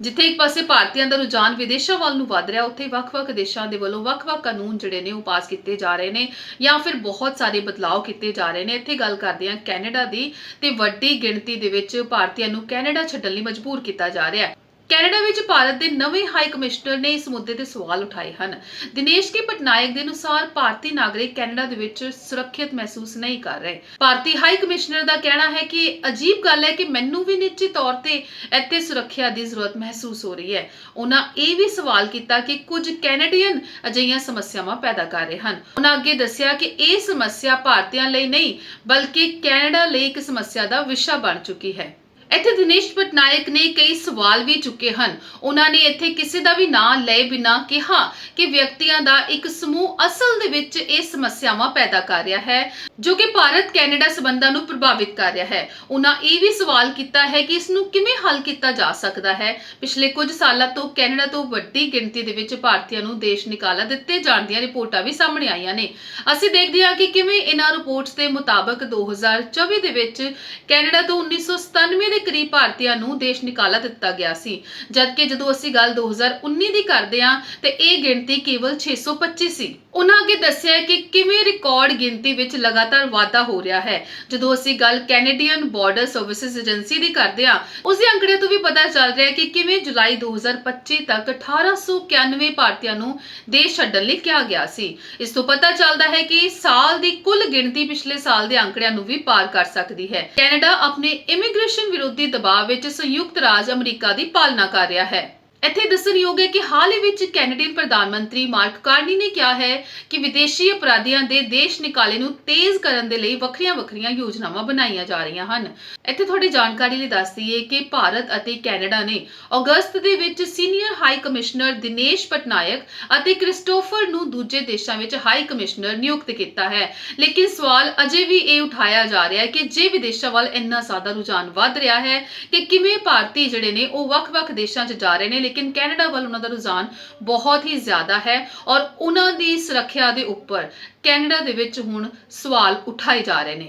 ਜਿੱਥੇ ਇੱਕ ਪਾਸੇ ਭਾਰਤੀਆਂ ਦਾ ਰੁਝਾਨ ਵਿਦੇਸ਼ਾਂ ਵੱਲ ਨੂੰ ਵਧ ਰਿਹਾ, ਉੱਥੇ ਵੱਖ-ਵੱਖ ਦੇਸ਼ਾਂ ਦੇ ਵੱਲੋਂ ਵੱਖ-ਵੱਖ ਕਾਨੂੰਨ ਜਿਹੜੇ ਨੇ ਉਹ ਪਾਸ ਕੀਤੇ ਜਾ ਰਹੇ ਨੇ ਜਾਂ ਫਿਰ ਬਹੁਤ ਸਾਰੇ ਬਦਲਾਅ ਕੀਤੇ ਜਾ ਰਹੇ ਨੇ। ਇੱਥੇ ਗੱਲ ਕਰਦੇ ਹਾਂ ਕੈਨੇਡਾ ਦੀ ਤੇ ਵੱਡੀ ਗਿਣਤੀ ਦੇ ਵਿੱਚ ਭਾਰਤੀਆਂ ਨੂੰ ਕੈਨੇਡਾ ਛੱਡਣ ਲਈ ਮਜਬੂਰ ਕੀਤਾ ਜਾ ਰਿਹਾ ਹੈ। ਕੈਨੇਡਾ ਵਿੱਚ ਭਾਰਤ ਦੇ ਨਵੇਂ ਹਾਈ ਕਮਿਸ਼ਨਰ ਨੇ ਇਸ ਮੁੱਦੇ ਤੇ ਸਵਾਲ ਉਠਾਏ ਹਨ। ਦਿਨੇਸ਼ ਕੇ ਪਟਨਾਇਕ ਦੇ ਅਨੁਸਾਰ ਭਾਰਤੀ ਨਾਗਰਿਕ ਕੈਨੇਡਾ ਦੇ ਵਿੱਚ ਸੁਰੱਖਿਅਤ ਮਹਿਸੂਸ ਨਹੀਂ ਕਰ ਰਹੇ। ਭਾਰਤੀ ਹਾਈ ਕਮਿਸ਼ਨਰ ਦਾ ਕਹਿਣਾ ਹੈ ਕਿ ਅਜੀਬ ਗੱਲ ਹੈ ਕਿ ਮੈਨੂੰ ਵੀ ਨਿੱਜੀ ਤੌਰ ਤੇ ਇੱਥੇ ਸੁਰੱਖਿਆ ਦੀ ਜ਼ਰੂਰਤ ਮਹਿਸੂਸ ਹੋ ਰਹੀ ਹੈ। ਉਹਨਾਂ ਇਹ ਵੀ ਸਵਾਲ ਕੀਤਾ ਕਿ ਕੁਝ ਕੈਨੇਡੀਅਨ ਅਜਿਹੀਆਂ ਸਮੱਸਿਆਵਾਂ ਪੈਦਾ ਕਰ ਰਹੇ ਹਨ। ਉਹਨਾਂ ਅੱਗੇ ਦੱਸਿਆ ਕਿ ਇਹ ਸਮੱਸਿਆ ਭਾਰਤੀਆਂ ਲਈ ਨਹੀਂ, ਬਲਕਿ ਕੈਨੇਡਾ ਲਈ ਇੱਕ ਸਮੱਸਿਆ ਦਾ ਵਿਸ਼ਾ ਬਣ ਚੁੱਕੀ ਹੈ। ਇੱਥੇ ਦਿਨੇਸ਼ ਪਟਨਾਇਕ ਨੇ ਕਈ ਸਵਾਲ ਵੀ ਚੁੱਕੇ ਹਨ। ਉਹਨਾਂ ਨੇ ਇੱਥੇ ਕਿਸੇ ਦਾ ਵੀ ਨਾਂ ਲਏ ਬਿਨਾਂ ਕਿਹਾ ਕਿ ਵਿਅਕਤੀਆਂ ਦਾ ਇੱਕ ਸਮੂਹ ਅਸਲ ਦੇ ਵਿੱਚ ਇਹ ਸਮੱਸਿਆਵਾਂ ਪੈਦਾ ਕਰ ਰਿਹਾ ਹੈ, ਜੋ ਕਿ ਭਾਰਤ ਕੈਨੇਡਾ ਸਬੰਧਾਂ ਨੂੰ ਪ੍ਰਭਾਵਿਤ ਕਰ ਰਿਹਾ ਹੈ। ਉਹਨਾਂ ਇਹ ਵੀ ਸਵਾਲ ਕੀਤਾ ਹੈ ਕਿ ਇਸ ਨੂੰ ਕਿਵੇਂ ਹੱਲ ਕੀਤਾ ਜਾ ਸਕਦਾ ਹੈ। ਪਿਛਲੇ ਕੁਝ ਸਾਲਾਂ ਤੋਂ ਕੈਨੇਡਾ ਤੋਂ ਵੱਡੀ ਗਿਣਤੀ ਦੇ ਵਿੱਚ ਭਾਰਤੀਆਂ ਨੂੰ ਦੇਸ਼ ਨਿਕਾਲਾ ਦਿੱਤੇ ਜਾਣ ਦੀਆਂ ਰਿਪੋਰਟਾਂ ਵੀ ਸਾਹਮਣੇ ਆਈਆਂ ਨੇ। ਅਸੀਂ ਦੇਖਦੇ ਹਾਂ ਕਿ ਕਿਵੇਂ ਇਹਨਾਂ ਰਿਪੋਰਟਸ ਦੇ ਮੁਤਾਬਕ 2024 ਦੇ ਵਿੱਚ ਕੈਨੇਡਾ ਤੋਂ 1997 ਦੇ ਕਰੀਬ ਭਾਰਤੀਆਂ ਨੂੰ ਦੇਸ਼ ਨਿਕਾਲਾ ਦਿੱਤਾ ਗਿਆ ਸੀ। ਜਦਕਿ ਜਦੋਂ ਅਸੀਂ ਗੱਲ 2019 ਦੀ ਕਰਦੇ ਹਾਂ, ਤੇ ਇਹ ਗਿਣਤੀ ਕੇਵਲ 625 ਸੀ ਉਹਨਾਂ ਅੱਗੇ ਦੱਸਿਆ ਕਿ ਕਿਵੇਂ ਰਿਕਾਰਡ ਗਿਣਤੀ ਵਿੱਚ ਲਗਾਤਾਰ ਵਾਧਾ ਹੋ ਰਿਹਾ ਹੈ। ਜਦੋਂ ਅਸੀਂ ਗੱਲ ਕੈਨੇਡੀਅਨ ਬਾਰਡਰ ਸਰਵਿਸਿਜ਼ ਏਜੰਸੀ ਦੀ ਕਰਦੇ ਹਾਂ ਉਸ ਦੇ ਅੰਕੜੇ ਤੋਂ ਵੀ ਪਤਾ ਚੱਲ ਰਿਹਾ ਹੈ ਕਿ ਕਿਵੇਂ ਜੁਲਾਈ 2025 ਤੱਕ 1891 ਭਾਰਤੀਆਂ ਨੂੰ ਦੇਸ਼ ਛੱਡਣ ਲਈ ਕਿਹਾ ਗਿਆ ਸੀ। ਇਸ ਤੋਂ ਪਤਾ ਚੱਲਦਾ ਹੈ ਕਿ ਸਾਲ ਦੀ ਕੁੱਲ ਗਿਣਤੀ ਪਿਛਲੇ ਸਾਲ ਦੇ ਅੰਕੜਿਆਂ ਨੂੰ ਵੀ ਪਾਰ ਕਰ ਸਕਦੀ ਹੈ। ਕੈਨੇਡਾ ਆਪਣੇ ਇਮੀਗ੍ਰੇਸ਼ਨ ਵਿਰੋਧੀ ਦਬਾਅ ਵਿੱਚ ਸੰਯੁਕਤ ਰਾਜ ਅਮਰੀਕਾ ਦੀ ਪਾਲਣਾ ਕਰ ਰਿਹਾ ਹੈ। ਇੱਥੇ ਦੱਸਣਯੋਗ ਹੈ ਕਿ ਹਾਲ ਹੀ ਵਿੱਚ ਕੈਨੇਡੀਅਨ ਪ੍ਰਧਾਨ ਮੰਤਰੀ ਮਾਰਕ ਕਾਰਨੀ ਨੇ ਕਿਹਾ ਹੈ ਕਿ ਵਿਦੇਸ਼ੀ ਅਪਰਾਧੀਆਂ ਦੇ ਦੇਸ਼ ਨਿਕਾਲੇ ਨੂੰ ਤੇਜ਼ ਕਰਨ ਦੇ ਲਈ ਵੱਖਰੀਆਂ-ਵੱਖਰੀਆਂ ਯੋਜਨਾਵਾਂ ਬਣਾਈਆਂ ਜਾ ਰਹੀਆਂ ਹਨ। ਇੱਥੇ ਤੁਹਾਡੀ ਜਾਣਕਾਰੀ ਲਈ ਦੱਸ ਦਈਏ ਕਿ ਭਾਰਤ ਅਤੇ ਕੈਨੇਡਾ ਨੇ ਅਗਸਤ ਦੇ ਵਿੱਚ senior high commissioner Dinesh Patnaik ਅਤੇ ਕ੍ਰਿਸਟੋਫਰ ਨੂੰ ਦੂਜੇ ਦੇਸ਼ਾਂ ਵਿੱਚ ਹਾਈ ਕਮਿਸ਼ਨਰ ਨਿਯੁਕਤ ਕੀਤਾ ਹੈ। ਲੇਕਿਨ ਸਵਾਲ ਅਜੇ ਵੀ ਇਹ ਉਠਾਇਆ ਜਾ ਰਿਹਾ ਹੈ ਕਿ ਜੇ ਵਿਦੇਸ਼ਾਂ ਵੱਲ ਇੰਨਾ ਜ਼ਿਆਦਾ ਰੁਝਾਨ ਵੱਧ ਰਿਹਾ ਹੈ ਕਿ ਕਿਵੇਂ ਭਾਰਤੀ ਜਿਹੜੇ ਨੇ ਉਹ ਵੱਖ-ਵੱਖ ਦੇਸ਼ਾਂ 'ਚ ਜਾ ਰਹੇ ਨੇ ਲੇਕਿਨ ਕੈਨੇਡਾ ਵੱਲ ਉਹਨਾਂ ਦਾ ਰੁਝਾਨ ਬਹੁਤ ਹੀ ਜ਼ਿਆਦਾ ਹੈ ਔਰ ਉਹਨਾਂ ਦੀ ਸੁਰੱਖਿਆ ਦੇ ਉੱਪਰ ਕੈਨੇਡਾ ਦੇ ਵਿੱਚ ਹੁਣ ਸਵਾਲ ਉਠਾਏ ਜਾ ਰਹੇ ਨੇ।